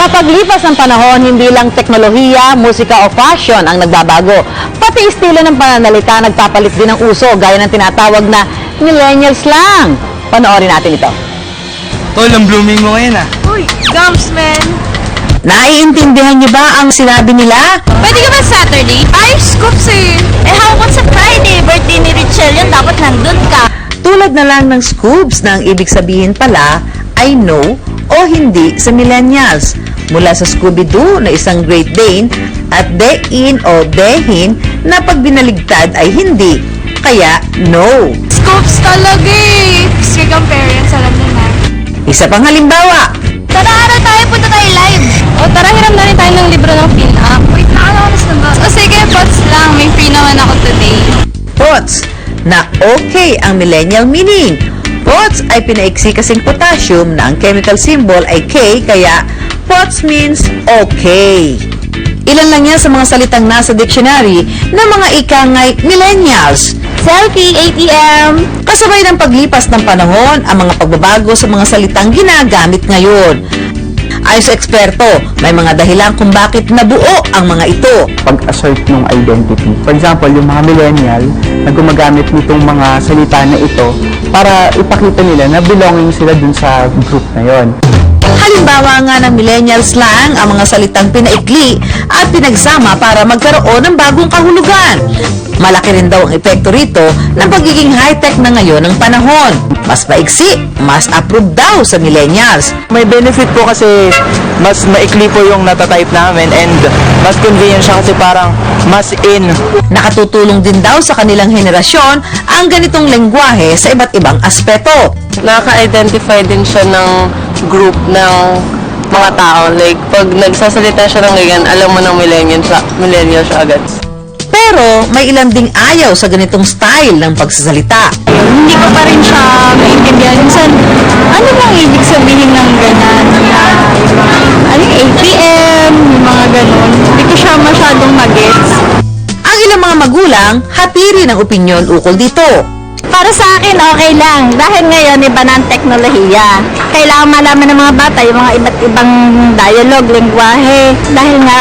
Sa paglipas ng panahon, hindi lang teknolohiya, musika o fashion ang nagbabago. Pati estilo ng pananalita nagpapalit din ng uso gaya ng tinatawag na millennial slang. Panoorin natin ito. Tol, ang blooming mo ngayon ah. Uy, gums, man. Naiintindihan niyo ba ang sinabi nila? Pwede ka ba Saturday? Ay, scoops eh. Eh, how about sa Friday? Birthday ni Richelle yun, dapat nandun ka. Tulad na lang ng scoops na ang ibig sabihin pala ay no o hindi sa millennials. Mula sa Scooby-Doo na isang Great Dane at Dein o Dehin na pag binaligtad ay hindi. Kaya no. Scoops talaga eh. Kang parents, alam mo na. Isa pang halimbawa, Tara, araw tayo, punta tayo live. O, tara, hiram na rin tayo ng libro ng pin-up. Wait, nakalawas na ba? O, sige, pots lang. May free naman ako today. POTS na okay ang millennial meaning. POTS ay pinaiksi kasing potassium na ang chemical symbol ay K kaya POTS means okay. Ilan lang yan sa mga salitang nasa dictionary ng mga ikangay millennials. Selfie, ATM. Kasabay ng paglipas ng panahon, ang mga pagbabago sa mga salitang ginagamit ngayon. Ayon sa eksperto, may mga dahilan kung bakit nabuo ang mga ito. pag-assert ng identity. For example, yung mga millennial na gumagamit nitong mga salita na ito para ipakita nila na belonging sila dun sa group na yon. Halimbawa nga ng millennial slang ang mga salitang pinaikli at pinagsama para magkaroon ng bagong kahulugan. Malaki rin daw ang epekto rito ng pagiging high-tech na ngayon ng panahon. Mas maiksi, mas approved daw sa millennials. May benefit po kasi mas maikli po yung natatype namin and mas convenient siya kasi parang mas in. Nakatutulong din daw sa kanilang henerasyon ang ganitong lengguwahe sa iba't ibang aspeto. nakaka-identify din siya ng group ng mga tao. Like, pag nagsasalita siya ng ganyan, alam mo ng millennial siya, millennial siya agad. Pero may ilan ding ayaw sa ganitong style ng pagsasalita. Hindi ko pa rin siya maintindihan. Minsan, ano bang ibig sabihin ng ganan? Na, ano yung ATM, yung mga ganon. Hindi ko siya masyadong magets. Ang ilang mga magulang, hati rin ang opinyon ukol dito. Para sa akin, okay lang. Dahil ngayon, iba na ang teknolohiya. Kailangan malaman ng mga bata yung mga iba't ibang dialogue, lingwahe. Dahil nga,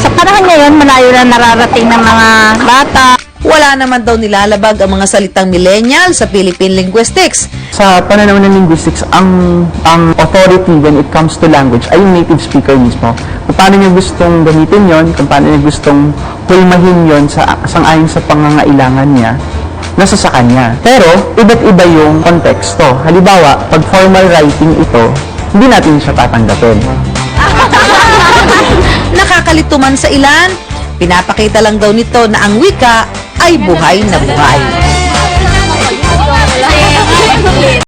sa panahon ngayon, malayo na nararating ng mga bata. Wala naman daw nilalabag ang mga salitang millennial sa Philippine linguistics. Sa pananaw ng linguistics, ang ang authority when it comes to language ay yung native speaker mismo. Kung paano niya gustong gamitin yon, kung paano niya gustong hulmahin yon sa sangayon sa pangangailangan niya, nasa sa kanya. Pero, iba't iba yung konteksto. Halimbawa, pag formal writing ito, hindi natin siya tatanggapin. Nakakalito man sa ilan, pinapakita lang daw nito na ang wika ay buhay na buhay.